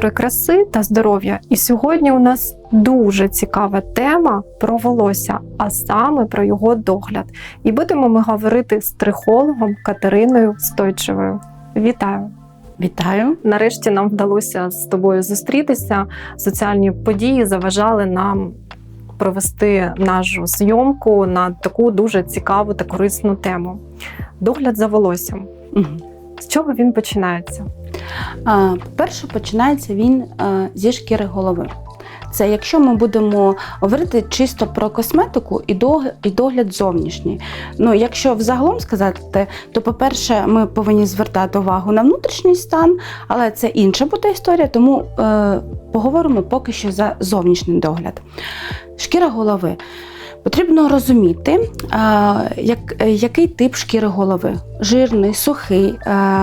Фактори краси та здоров'я. І сьогодні у нас дуже цікава тема про волосся, а саме про його догляд. І будемо ми говорити з трихологом Катериною Стойчевою. Вітаю! Вітаю. Нарешті нам вдалося з тобою зустрітися. Соціальні події заважали нам провести нашу зйомку на таку дуже цікаву та корисну тему. Догляд за волоссям. З чого він починається? По-перше, починається він е, зі шкіри голови. Це якщо ми будемо говорити чисто про косметику і догляд зовнішній. Ну, якщо взагалом сказати, то, по-перше, ми повинні звертати увагу на внутрішній стан, але це інша буде історія, тому е, поговоримо поки що за зовнішній догляд. Шкіра голови. Потрібно розуміти, як, який тип шкіри голови: жирний, сухий,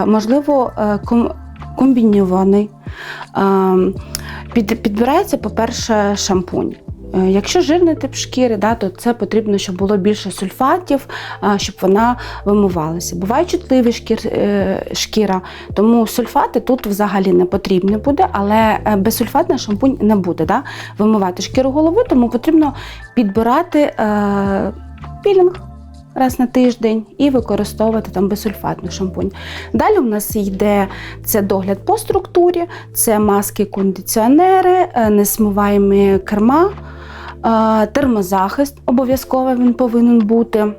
можливо, е, комбінований. Під, підбирається, по-перше, шампунь. Е, Якщо жирний тип шкіри, да, то це потрібно, щоб було більше сульфатів, щоб вона вимивалася. Буває чутливі шкір, е, шкіра, тому сульфати тут взагалі не потрібні буде, але е, безсульфатний шампунь не буде да, вимивати шкіру голови, тому потрібно підбирати е, пілінг раз на тиждень і використовувати там безсульфатний шампунь. Далі у нас йде це догляд по структурі, це маски, кондиціонери, е, несмиваємі керма, е, термозахист обов'язково він повинен бути.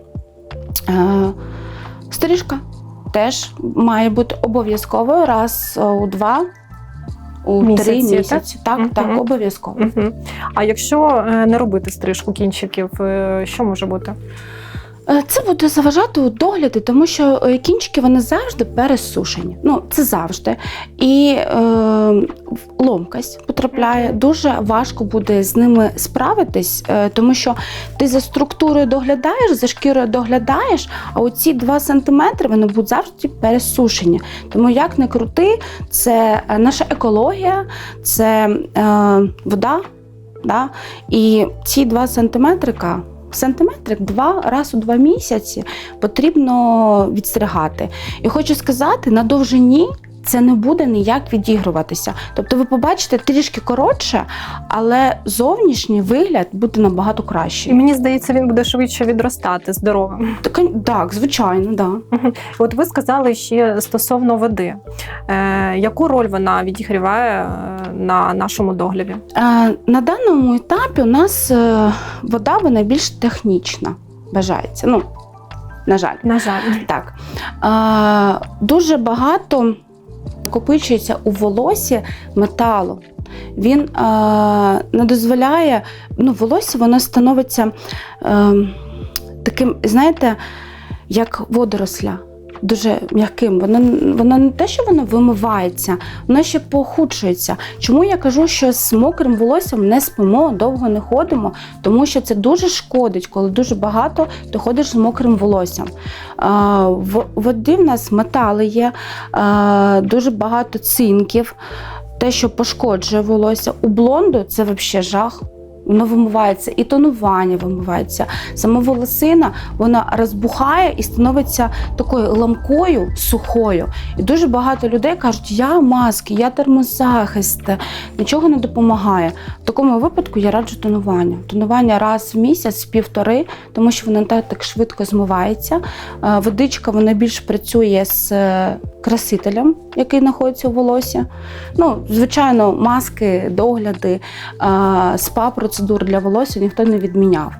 Стрижка теж має бути обов'язково раз е, у два. У Місяці, три місяці. Так, так, так обов'язково. А якщо е, не робити стрижку кінчиків, е, що може бути? Е, Це буде заважати у догляді, тому що е, кінчики вони завжди пересушені. Ну, це завжди. І е, ломкость потрапляє. Дуже важко буде з ними справитись, е, тому що ти за структурою доглядаєш, за шкірою доглядаєш, а оці 2 сантиметри вони будуть завжди пересушені. Тому як не крути, це е, наша екологія, це е, вода. Да? І ці 2 сантиметрика сантиметрик два раз у два місяці потрібно відстригати. І хочу сказати, на довжині це не буде ніяк відігруватися. Тобто ви побачите трішки коротше, але зовнішній вигляд буде набагато І мені здається, він буде швидше відростати здоровим. Так, так, звичайно, да. От ви сказали ще стосовно води. Е, яку роль вона відігріває е, на нашому догляді? Е, На даному етапі у нас е, вода вона більш технічна бажається. Ну, на жаль. На жаль, Так. Е, дуже багато накопичується у волосі металу. Він е, не дозволяє, ну, волосся воно становиться е, таким, знаєте, як водоросля. Дуже м'яким. Воно, воно не те, що воно вимивається, воно ще похудшується. Чому я кажу, що з мокрим волоссям не спимо, довго не ходимо, тому що це дуже шкодить, коли дуже багато ти ходиш з мокрим волоссям. А, В воді в нас метали є, а, дуже багато цинків, те, що пошкоджує волосся. У блонду це взагалі жах. Воно вимивається, і тонування вимивається. Сама волосина вона розбухає і становиться такою ламкою, сухою. І дуже багато людей кажуть, я маски, я термозахист, нічого не допомагає. В такому випадку я раджу тонування. Тонування раз в місяць, півтори, тому що воно так, швидко змивається. Е, Водичка вона більш працює з е, красителем, який знаходиться у волосі. Ну, звичайно, маски, догляди, е, спа-процедур для волосся ніхто не відміняв.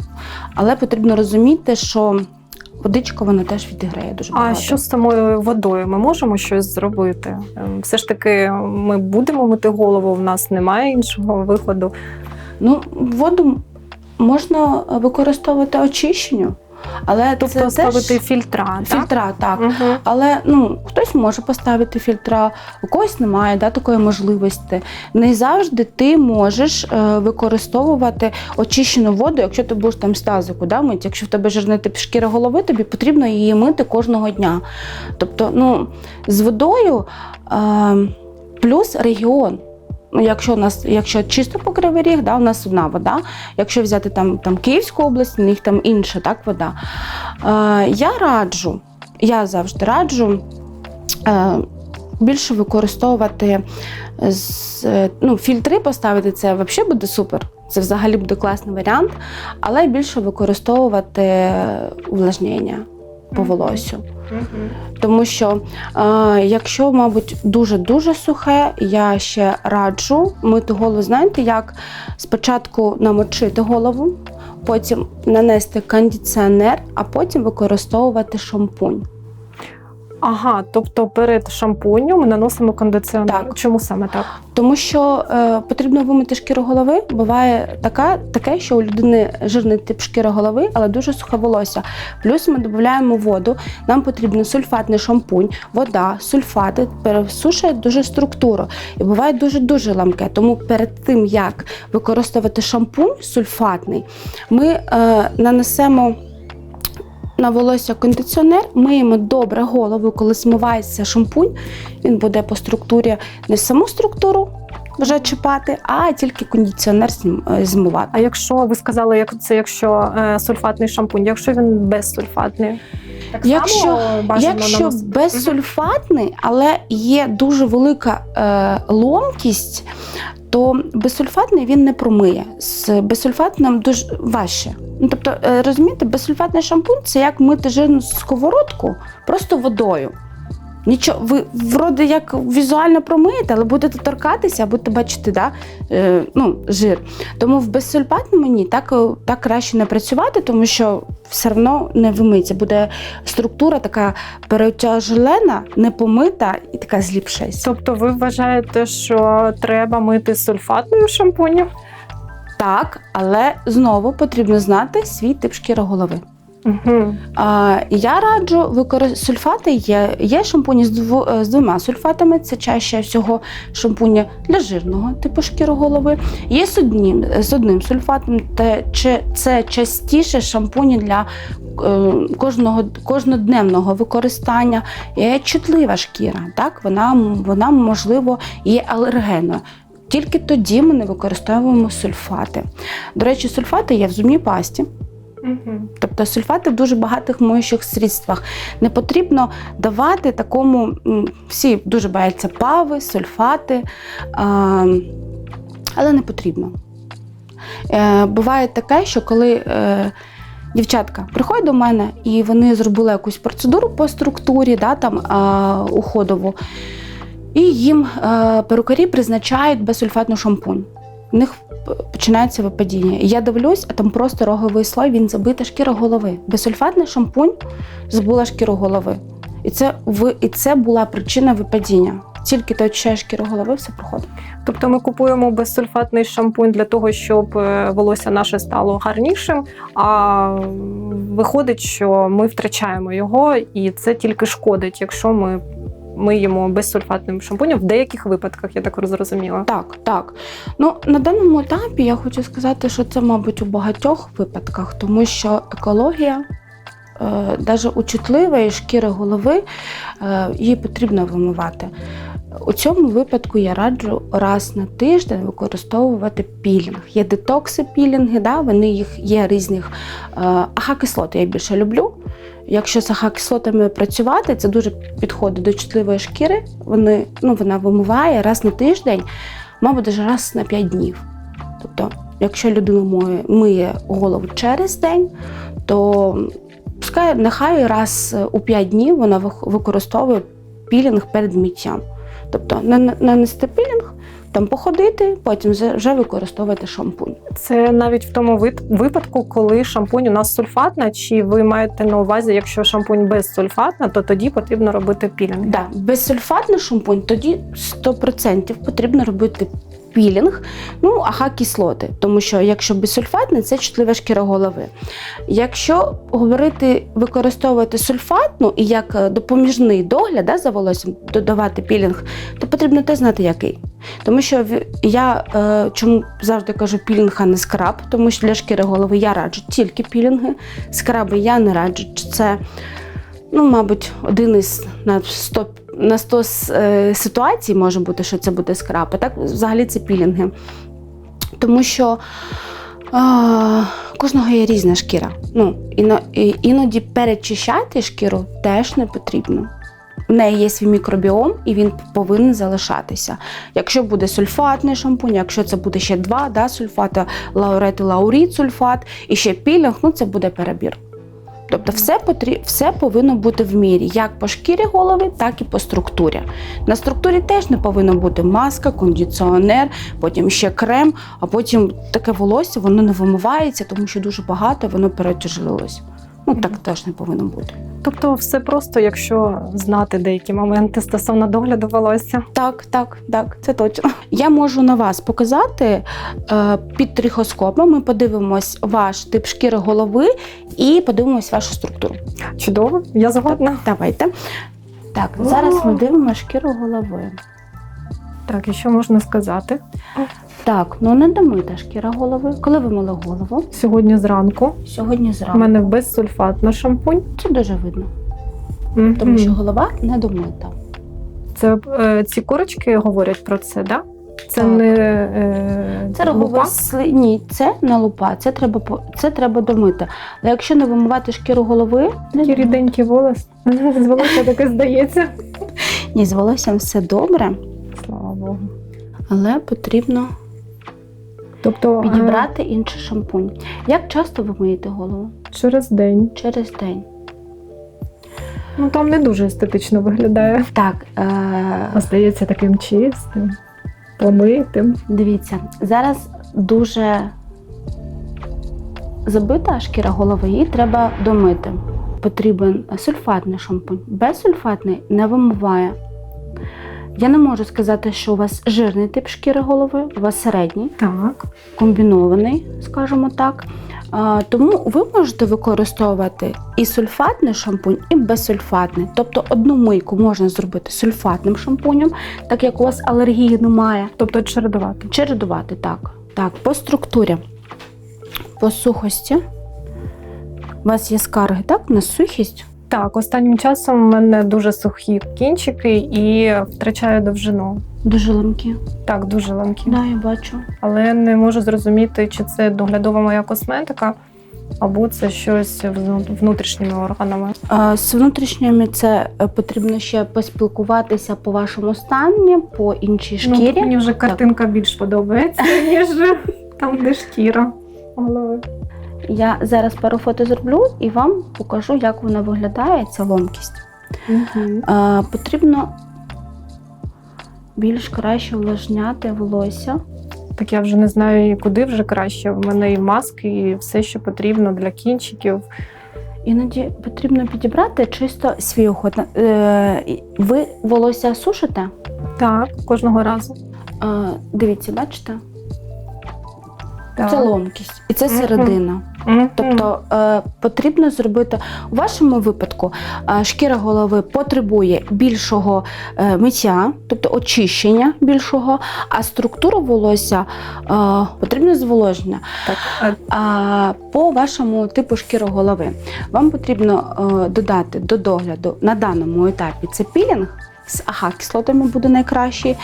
Але потрібно розуміти, що водичка вона теж відіграє дуже багато. а що з самою водою? Ми можемо щось зробити? Ем, Все ж таки, ми будемо мити голову, в нас немає іншого виходу. Ну, воду можна використовувати очищенню, але Тобто це ставити теж фільтра, фільтра, так. Угу. Але ну хтось може поставити фільтра, у когось немає да, такої можливості. Не завжди ти можеш е, використовувати очищену воду, якщо ти будеш там з тазику да, мити. Якщо в тебе жирний тип шкіри голови, тобі потрібно її мити кожного дня. Тобто, ну, з водою е, плюс регіон. Ну, якщо у нас, якщо чисто по Кривий Ріг, да, у нас одна вода. Якщо взяти там, там Київську область, у них там інша так, вода. Е, я раджу, я завжди раджу е, більше використовувати з, ну, фільтри поставити це взагалі буде супер. Це взагалі буде класний варіант, але більше використовувати увлажнення по волосю. Тому що, е, якщо, мабуть, дуже-дуже сухе, я ще раджу мити голову. Знаєте, як спочатку намочити голову, потім нанести кондиціонер, а потім використовувати шампунь. Ага, тобто перед шампунем ми наносимо кондиціонер. Так. Чому саме так? Тому що е, потрібно вимити шкіру голови. Буває така, таке, що у людини жирний тип шкіри голови, але дуже сухе волосся. Плюс ми додаємо воду. Нам потрібен сульфатний шампунь, вода, сульфати пересушують дуже структуру і буває дуже дуже ламке. Тому перед тим як використовувати шампунь сульфатний, ми е, нанесемо. На волосся кондиціонер миємо добре голову, коли смивається шампунь. Він буде по структурі не саму структуру вже чіпати, а тільки кондиціонер е, змивати. А якщо ви сказали, як це якщо е, сульфатний шампунь, якщо він безсульфатний? Так Якщо- само Якщо безсульфатний, але є дуже велика е, ломкість, то безсульфатний він не промиє. З безсульфатним дуже важче. Ну, тобто, е, розумієте, безсульфатний шампунь це як мити жирну сковородку просто водою. Нічого, ви вроде як візуально промиєте, але будете торкатися, будете бачити да, е, ну, жир. Тому в безсульфатному ні, так, е, так краще не працювати, тому що все одно не вимиться. Буде структура така перетяжелена, непомита і така зліпшась. Тобто ви вважаєте, що треба мити сульфатною шампунем? Так, але знову потрібно знати свій тип шкіри голови. Угу. А, я раджу використовувати сульфати. Є, є шампуні з, дво, е, з двома сульфатами. Це чаще всього шампуні для жирного типу шкіри голови. Є з одним, з одним сульфатом. Те, чи, це частіше шампуні для е, кожного кожнодневного використання. Є чутлива шкіра. Так, вона, вона можливо є алергенною. Тільки тоді ми не використовуємо сульфати. До речі, сульфати є в зубній пасті. Угу. Тобто сульфати в дуже багатих моючих средствах. Не потрібно давати такому, всі дуже бояться пави, сульфати, але не потрібно. Е, буває таке, що коли е, дівчатка приходять до мене і вони зробили якусь процедуру по структурі, да, там, уходову, і їм е, перукарі призначають безсульфатну шампунь. У них починається випадіння. Я дивлюсь, а там просто роговий слой, він забита шкіра голови. Безсульфатний шампунь забула шкіру голови. І це, ви- і це була причина випадіння. Тільки ти очищаєш шкіру голови, все проходить. Тобто ми купуємо безсульфатний шампунь для того, щоб е, волосся наше стало гарнішим. А виходить, що ми втрачаємо його, і це тільки шкодить, якщо ми миємо безсульфатним шампунем в деяких випадках, я так зрозуміла. Так, так. Ну на даному етапі я хочу сказати, що це, мабуть, у багатьох випадках, тому що екологія. Навіть у чутливої шкіри голови е, її потрібно вимивати. У цьому випадку я раджу раз на тиждень використовувати пілінг. Є детокси пілінги, да, вони їх є різних е, ага-кислоти я більше люблю. Якщо з ага-кислотами працювати, це дуже підходить до чутливої шкіри. Вони, ну, вона вимиває раз на тиждень, мабуть, раз на 5 днів. Тобто, якщо людина миє голову через день, то пускай нехай раз у 5 днів вона використовує пілінг перед миттям. Тобто нан- нанести пілінг, там походити, потім вже- використовувати шампунь. Це навіть в тому випадку, коли шампунь у нас сульфатна, чи ви маєте на увазі, якщо шампунь безсульфатна, то тоді потрібно робити пілінг. Да, безсульфатний шампунь, тоді 100% потрібно робити пілінг, ну, ага, кислоти. Тому що якщо безсульфатний, це чутлива шкіра голови. Якщо говорити, використовувати сульфатну і як е, допоміжний догляд да, за волоссям, додавати пілінг, то потрібно теж знати, який. Тому що я е, чому завжди кажу пілінг, а не скраб, тому що для шкіри голови я раджу тільки пілінги, скраби я не раджу. Це, ну, мабуть, один із на 100, на 100 с- е, ситуацій може бути, що це буде скраб. А так взагалі це пілінги. Тому що а, кожного є різна шкіра. Ну, іноді перечищати шкіру теж не потрібно. в неї є свій мікробіом, і він повинен залишатися. Якщо буде сульфатний шампунь, якщо це буде ще два да, сульфати, лаурет і лауріт сульфат, і ще пілінг, ну це буде перебір. Тобто все, потрі... все повинно бути в мірі, як по шкірі голови, так і по структурі. На структурі теж не повинна бути маска, кондиціонер, потім ще крем, а потім таке волосся воно не вимивається, тому що дуже багато воно перетяжилось. Ну так теж не повинно бути. Тобто, все просто, якщо знати деякі моменти стосовно догляду волосся. Так, так, так, це точно. Я можу на вас показати е, під трихоскопом. Ми подивимось ваш тип шкіри голови і подивимось вашу структуру. Чудово, я згодна. Давайте. Так, зараз ми дивимося шкіру голови. Так, і що можна сказати? Так, ну не домита шкіра голови. Коли ви мили голову? Сьогодні зранку Сьогодні у зранку. мене безсульфатна шампунь. Це дуже видно, тому що голова не домита. це е, ці корочки говорять про це, да? Це Так. не е, Це лупа? роговий сли... Ні, це не лупа, це треба по- це треба домити. Але якщо не вимивати шкіру голови, не домити. ріденькі волос. З волосся таке здається. ні, з волоссям все добре, Слава Богу. але потрібно Тобто е, підібрати інший шампунь. Як часто ви миєте голову? через день. Через день. Ну там не дуже естетично виглядає. Так, А е- здається таким чистим, помитим. дивіться, зараз дуже забита шкіра голови, її треба домити. Потрібен сульфатний шампунь. Безсульфатний не вимиває. Я не можу сказати, що у вас жирний тип шкіри голови, у вас середній. Так. комбінований, скажімо так. А, Тому ви можете використовувати і сульфатний шампунь, і безсульфатний. Тобто одну мийку можна зробити сульфатним шампунем, так як у вас алергії немає. Тобто чередувати. Чередувати так. Так, по структурі, по сухості. У вас є скарги, так? На сухість. Так, останнім часом у мене дуже сухі кінчики і втрачаю довжину. Дуже ламкі. Так, дуже ламкі. Да, я бачу. Але не можу зрозуміти, чи це доглядова моя косметика, або це щось вну- внутрішніми органами. А, З внутрішніми це е, потрібно ще поспілкуватися по вашому стані, по іншій шкірі. Ну, мені вже картинка більш подобається, ніж там, де шкіра голови. Я зараз пару фото зроблю і вам покажу, як вона виглядає, ця ломкість. Угу. Е, потрібно більш краще увлажняти волосся. Так я вже не знаю, куди вже краще. У мене і маски, і все, що потрібно для кінчиків. Іноді потрібно підібрати чисто свій уход. Е, ви волосся сушите? Так, кожного разу. Е, дивіться, бачите? Так. Це ломкість і це середина. Тобто е, потрібно зробити у вашому випадку е, шкіра голови потребує більшого е, миття, тобто очищення більшого, а структура волосся е, потрібно зволоження. так. а А по вашому типу шкіри голови вам потрібно е, додати до догляду на даному етапі це пілінг з ага кислотами буде найкращий.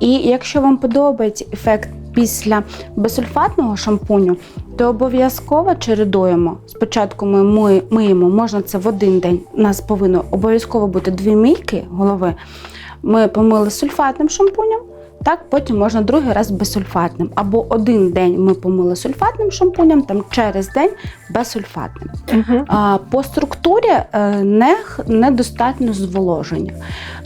І якщо вам подобається ефект після безсульфатного шампуню, то обов'язково чередуємо. Спочатку ми ми- миємо, можна це в один день. У нас повинно обов'язково бути дві мийки голови. Ми помили сульфатним шампунем, так потім можна другий раз безсульфатним. Або один день ми помили сульфатним шампунем, там через день безсульфатним. Угу. А, По структурі е, не, недостатньо зволоження.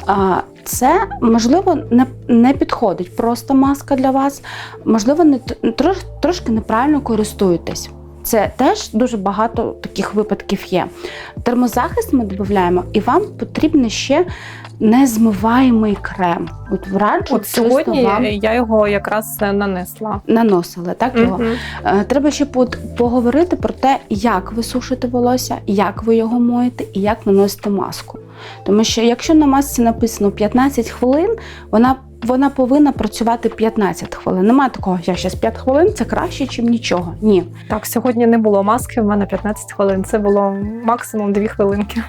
А, Це можливо не, не підходить просто маска для вас. Можливо, не трош, трошки неправильно користуєтесь. Це теж дуже багато таких випадків є. Термозахист ми додаємо, і вам потрібен ще незмиваємий крем. От раджу От сьогодні вам я його якраз е, нанесла. наносили. Так його. Е, Треба ще поговорити про те, як ви сушите волосся, як ви його моєте і як наносите маску. Тому що якщо на масці написано 15 хвилин, вона, вона повинна працювати 15 хвилин. Немає такого, я зараз 5 хвилин, це краще, ніж нічого. Ні. Так, сьогодні не було маски, в мене 15 хвилин. Це було максимум 2 хвилинки.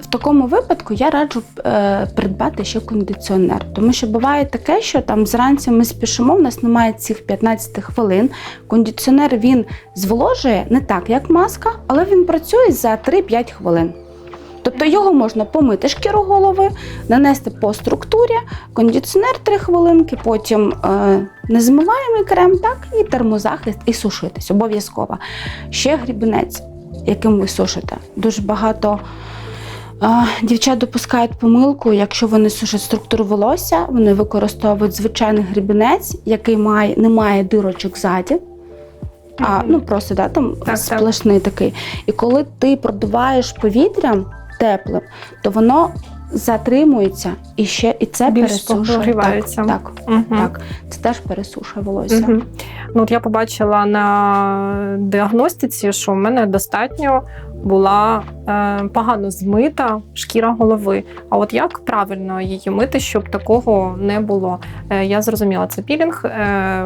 В такому випадку я раджу е, придбати ще кондиціонер, тому що буває таке, що там зранці ми спішимо, в нас немає цих 15 хвилин. Кондиціонер він зволожує не так, як маска, але він працює за 3-5 хвилин. Тобто його можна помити шкіру голови, нанести по структурі, кондиціонер 3 хвилинки, потім е, незмиваємий крем, так, і термозахист, і сушитись обов'язково. Ще грібінець, яким ви сушите. Дуже багато е, дівчат допускають помилку, якщо вони сушать структуру волосся, вони використовують звичайний грібінець, який має, не має дирочок ззаді. А, ну просто да, там Так, так. такий. І коли ти продуваєш повітрям теплим, то воно затримується і ще і це Більш пересушує. Так, так, угу. так. Це теж пересушує волосся. Угу. Ну, от я побачила на діагностиці, що в мене достатньо була е, погано змита шкіра голови. А от як правильно її мити, щоб такого не було? Е, я зрозуміла, це пілінг, е,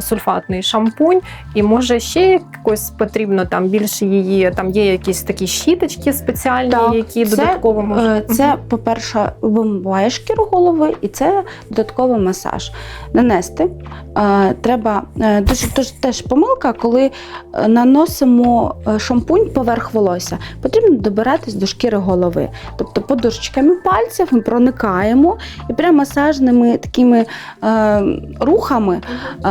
сульфатний шампунь, і може ще якось потрібно там більше її. Там є якісь такі щіточки спеціальні, Так, які це, додатково можуть. Е, Це, по-перше, вимиває шкіру голови, і це додатковий масаж. Нанести е, треба е, дуже, дуже теж помилка, коли е, наносимо е, шампунь поверх волосся. Потрібно добиратись до шкіри голови. Тобто подушечками пальців ми проникаємо і прямо масажними такими е, рухами е,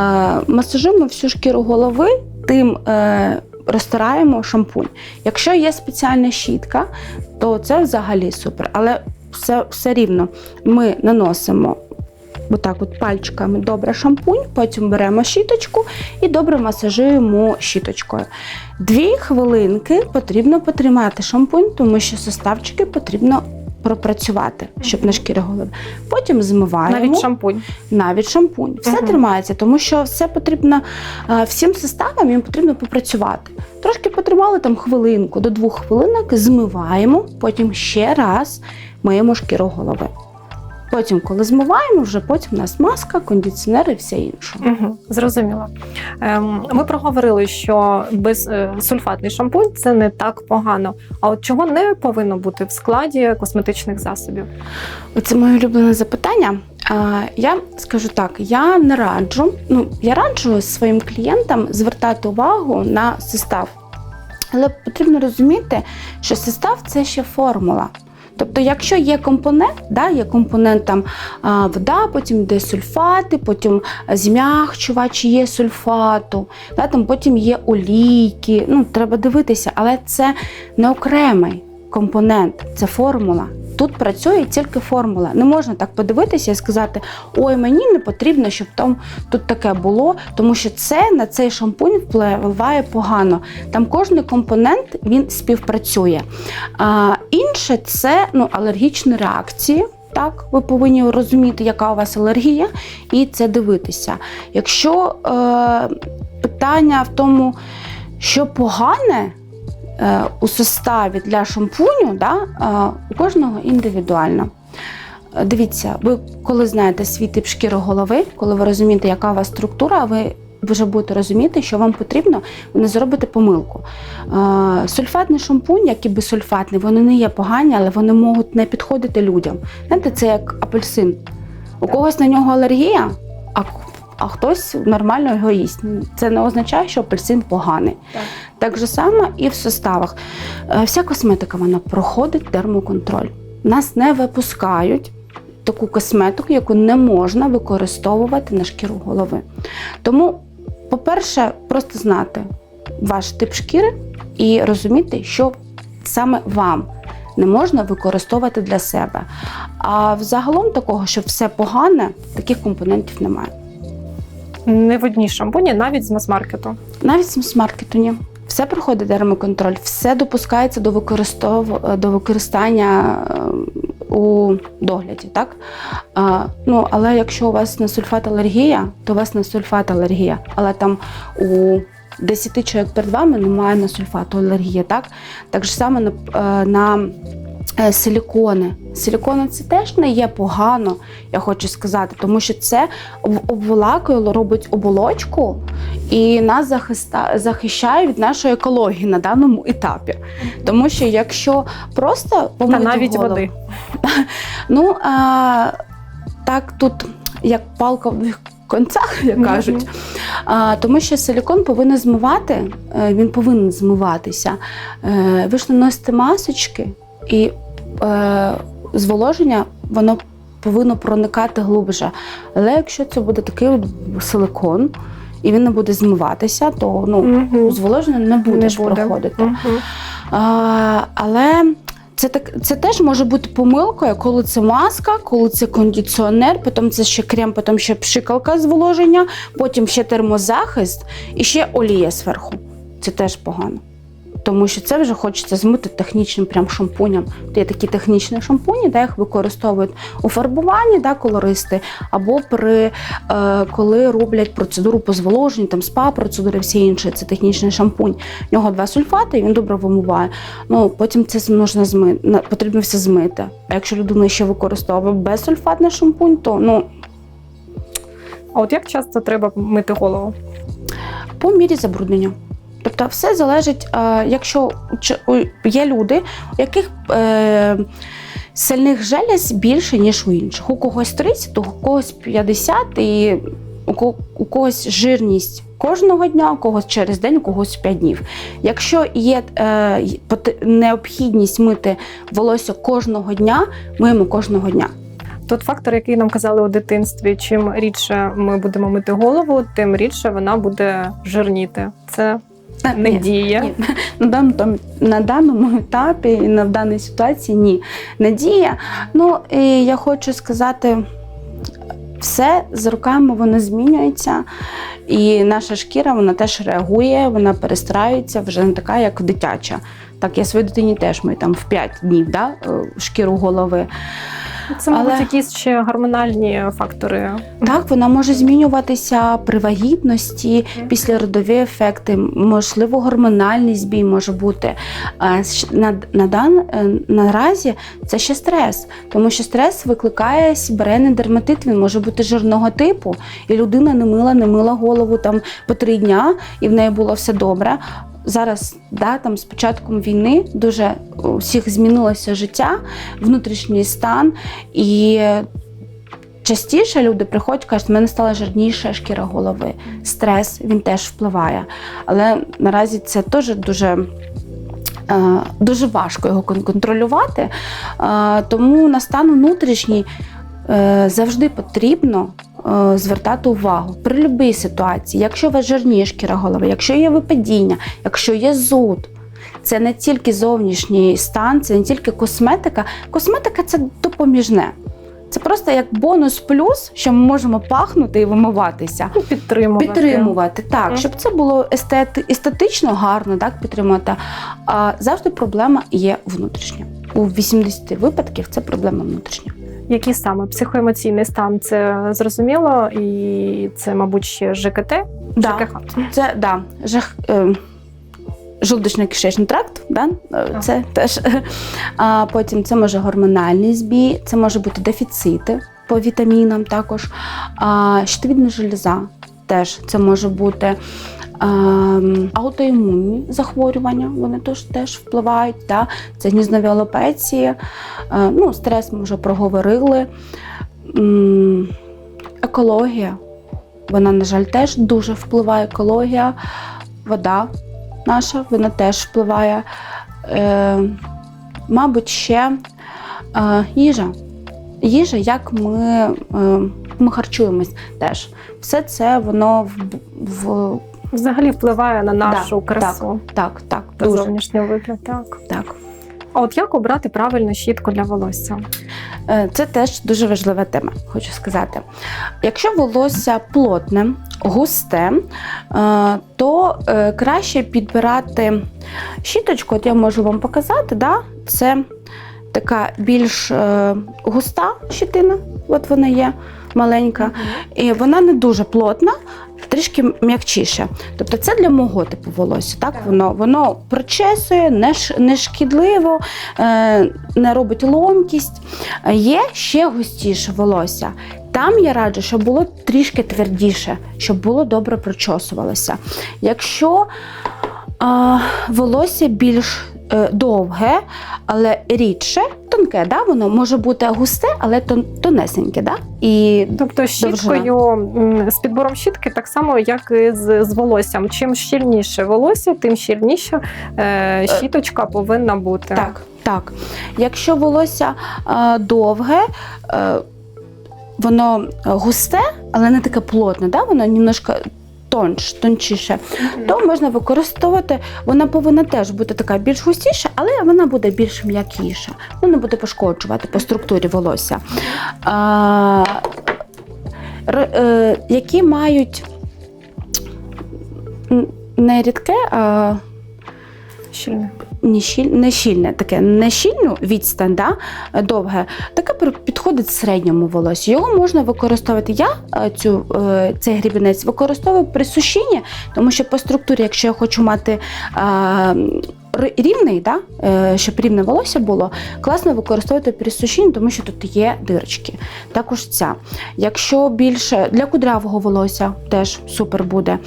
масажуємо всю шкіру голови, тим е, розтираємо шампунь. Якщо є спеціальна щітка, то це взагалі супер. Але все, все рівно ми наносимо отак от пальчиками добре шампунь, потім беремо щіточку і добре масажуємо щіточкою. Дві хвилинки потрібно потримати шампунь, тому що составчики потрібно пропрацювати, щоб на шкірі голови. Потім змиваємо Навіть шампунь. навіть шампунь. Все Мгм. тримається, тому що все потрібно е, всім составам їм потрібно попрацювати. Трошки потримали там хвилинку до двох хвилинок, змиваємо, потім ще раз миємо шкіру голови. Потім, коли змиваємо, вже потім у нас маска, кондиціонер і все інше. Угу, зрозуміло. Ем, ми проговорили, що безсульфатний шампунь це не так погано. А от чого не повинно бути в складі косметичних засобів? Оце моє улюблене запитання. Я скажу так: я не раджу. Ну, я раджу своїм клієнтам звертати увагу на состав. Але потрібно розуміти, що состав це ще формула. Тобто, якщо є компонент, да, є компонент там вода, потім йде сульфати, потім змягчувач є сульфату, да, там потім є олійки. Ну, треба дивитися, але це не окремий компонент, це формула. Тут працює тільки формула. Не можна так подивитися і сказати: ой, мені не потрібно, щоб там тут таке було, тому що це на цей шампунь впливає погано. Там кожний компонент він співпрацює. А, інше це ну, алергічні реакції. Так, ви повинні розуміти, яка у вас алергія, і це дивитися. Якщо е, питання в тому, що погане у составі для шампуню, да, е, у кожного індивідуально. Е, Дивіться, ви коли знаєте свій тип шкіри голови, коли ви розумієте, яка у вас структура, ви вже будете розуміти, що вам потрібно, не зробите помилку. Е, Сульфатний шампунь, як і безсульфатний, вони не є погані, але вони можуть не підходити людям. Знаєте, це як апельсин. У когось на нього алергія, а, а хтось нормально його їсть. Це не означає, що апельсин поганий. Так. Так же само і в составах. Е, Вся косметика вона проходить термоконтроль. Нас не випускають таку косметику, яку не можна використовувати на шкіру голови. Тому, по-перше, просто знати ваш тип шкіри і розуміти, що саме вам не можна використовувати для себе. А взагалом такого, що все погане, таких компонентів немає. Не в одній шампуні, навіть з мас-маркету. Навіть в мас-маркету ні. Все проходить дермоконтроль, все допускається до, використов... до використання е, у догляді. Так? А, ну, але якщо у вас на сульфат алергія, то у вас на сульфат алергія. Але там у 10 чоловік перед вами немає на сульфату алергії. Так, так же саме на, е, на е, силікони. Силікони це теж не є погано, я хочу сказати, тому що це об- обволакує, робить оболочку і нас захиста, захищає від нашої екології на даному етапі. Тому що якщо просто Та навіть голову, води. Ну а, так тут як палка в двох концах, як кажуть. А, тому що силікон повинен змивати, е, він повинен змиватися. Е, ви ж наносите масочки, і е, зволоження воно повинно проникати глибше. Але якщо це буде такий силикон, і він не буде змиватися, то ну, Мгм. зволоження не буде, Не буде. проходити. Мгм. А, але це так це теж може бути помилкою, коли це маска, коли це кондиціонер, потім це ще крем, потім ще пшикалка зволоження, потім ще термозахист і ще олія зверху. Це теж погано. Тому що це вже хочеться змити технічним прям шампунем. Є такі технічні шампуні, де їх використовують у фарбуванні, да, колористи, або при е, коли роблять процедуру по зволоженню, там спа процедури, всі інші. Це технічний шампунь. В нього два сульфати, і він добре вимиває. Ну потім це можна змити, потрібно все змити. А якщо людина ще використовує безсульфатний шампунь, то ну А от як часто треба мити голову? по мірі забруднення. Тобто, все залежить, е, якщо є люди, у яких е, сильних желез більше, ніж у інших. У когось 30, у когось 50 і у, ко- у когось жирність кожного дня, у когось через день, у когось 5 днів. Якщо є е, необхідність мити волосся кожного дня, миємо кожного дня. Тут фактор, який нам казали у дитинстві: чим рідше ми будемо мити голову, тим рідше вона буде жирніти. Це не Ні. Ні. На даному, на даному етапі і на даній ситуації ні. Надія. Ну, і я хочу сказати, все з руками воно змінюється, і наша шкіра вона теж реагує, вона перестраюється, вже не така, як дитяча. Так, я своїй дитині теж ми там в 5 днів да, е, шкіру голови. Це, мабуть, Але- якісь ще гормональні фактори. Так, вона може змінюватися при вагітності, післяродові ефекти, можливо, гормональний збій може бути. На, на дан, е, наразі це ще стрес, тому що стрес викликає сібирейний дерматит, він може бути жирного типу, і людина не мила, не мила голову там по три дня, і в неї було все добре. Зараз, да, там з початком війни дуже у всіх змінилося життя, внутрішній стан, і частіше люди приходять, кажуть, в мене стала жирніша шкіра голови. Стрес він теж впливає. Але наразі це теж дуже. е, Дуже важко його контролювати, Е, тому на стан внутрішній е, завжди потрібно звертати увагу при будь-якій ситуації. Якщо у вас жирніє шкіра голови, якщо є випадіння, якщо є зуд, це не тільки зовнішній стан, це не тільки косметика. Косметика це допоміжне. Це просто як бонус плюс, що ми можемо пахнути і вимиватися. Ну, підтримувати. Підтримувати, так, Мгм. щоб це було естети, естетично гарно, так, підтримувати. А завжди проблема є внутрішня. У 80 випадків це проблема внутрішня. Який саме психоемоційний стан це зрозуміло, і це, мабуть, ще ЖКТ. Да. ЖКХ. Це да, жах, е, желудочно-кишечний тракт, да? е, це теж. А потім це може гормональний збій, це може бути дефіцити по вітамінам також. А, щитовідна железа теж це може бути. Ем, Аутоімунні захворювання, вони теж, теж впливають. Да? Це гніздові алопеції, е, ну, стрес ми вже проговорили. Екологія, вона, на жаль, теж дуже впливає. Екологія, вода наша, вона теж впливає. Е, мабуть, ще е, їжа. Їжа, як ми, ми харчуємось теж. Все це воно в, в Взагалі впливає на нашу Да, красу так, так, та дуже зовнішній вигляд. Так. так. А от як обрати правильну щітку для волосся? Е, Це теж дуже важлива тема, хочу сказати. Якщо волосся плотне, густе, е, то е, краще підбирати щіточку, от я можу вам показати, да? це така більш густа щитина, от вона є маленька, і вона не дуже плотна. Трішки м'якчіше. Тобто це для мого типу волосся. Так? Так. Воно, воно причесує, не, ш- не шкідливо, е, не робить ломкість. Е, Є ще густіше волосся. Там я раджу, щоб було трішки твердіше, щоб було добре причосувалося. Якщо а, волосся більш е, довге, але рідше, тонке, да? воно може бути густе, але тон, тонесеньке. Да? І Тобто щіткою м, з підбором щітки так само, як і з, з волоссям. Чим щільніше волосся, тим щільніша е, щіточка повинна бути. так, Так, якщо волосся е, довге, е, воно густе, але не таке плотне, да? воно немножко тонш, тончіше, то можна використовувати. Вона повинна теж бути така більш густіша, але вона буде більш м'якіша. Вона буде пошкоджувати по структурі волосся. А, е, які мають не рідке, а Щільне. Не, щіль, таке нещільну відстань, да, довге, таке підходить середньому волосю. Його можна використовувати. Я е, цю, е, цей грібінець використовую при сушінні, тому що по структурі, якщо я хочу мати е, рівний, да, е, щоб рівне волосся було, класно використовувати при сушінні, тому що тут є дирочки. Також ця. Якщо більше для кудрявого волосся, теж супер буде.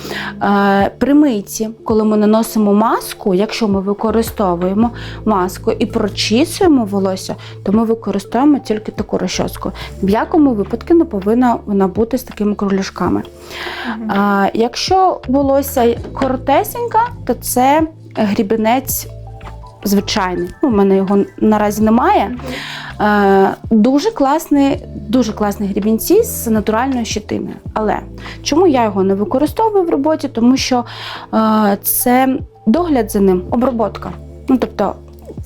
Е, При мийці, коли ми наносимо маску, якщо ми використовуємо маску і прочісуємо волосся, то ми використовуємо тільки таку розчоску. В якому випадку не повинна вона бути з такими кругляшками. А, якщо волосся коротесеньке, то це грібінець звичайний. Ну, У мене його наразі немає. Е, дуже класний, дуже класний грібінці з натуральною щитиною. Але чому я його не використовую в роботі? Тому що е, це догляд за ним, оброботка. Ну, тобто,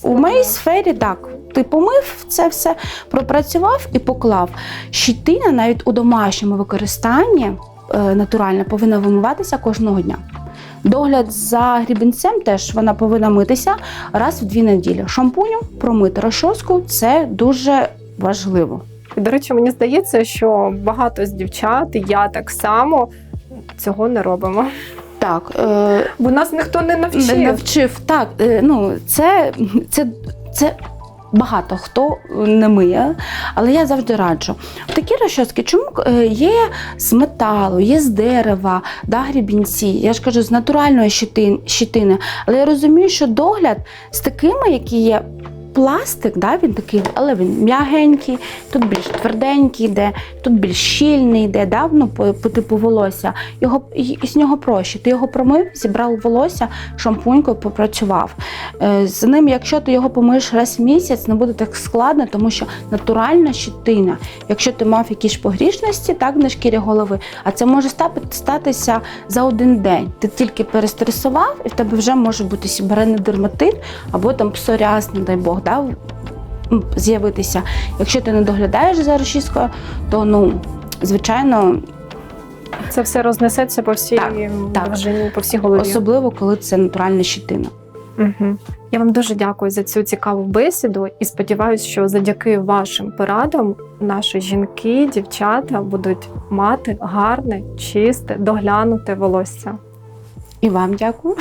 у моїй сфері так. Ти помив це все, пропрацював і поклав. Щитина навіть у домашньому використанні е, натуральна повинна вимиватися кожного дня. Догляд за грібінцем теж вона повинна митися раз в дві неділі. Шампуню промити розчоску це дуже важливо. До речі, мені здається, що багато з дівчат, і я так само цього не робимо. Так, е, Бо нас ніхто не навчив. не навчив. Так, е, ну це, це, це багато хто не миє, але я завжди раджу. Такі розчоски, чому е, є з металу, є з дерева, да, грібінці, я ж кажу, з натуральної щитини. Але я розумію, що догляд з такими, які є. Пластик, да, він такий, але він м'ягенький, тут більш тверденький йде, тут більш щільний йде, да, ну, по, по типу волосся. Його, і, з нього проще. Ти його промив, зібрав волосся, шампунькою попрацював. Е, З ним, якщо ти його помиєш раз в місяць, не буде так складно, тому що натуральна щитина. Якщо ти мав якісь погрішності, так на шкірі голови, а це може статися за один день. Ти тільки перестресував, і в тебе вже може бути сібарений дерматит або там псоріаз, не дай Бог, да, з'явитися. Якщо ти не доглядаєш за розчіскою, то ну. Звичайно, Це все рознесеться по всій Так, так. довжині, по всій голові. особливо коли це натуральна щитина. Угу. Я вам дуже дякую за цю цікаву бесіду і сподіваюся, що завдяки вашим порадам наші жінки, дівчата будуть мати гарне, чисте, доглянуте волосся. І вам дякую.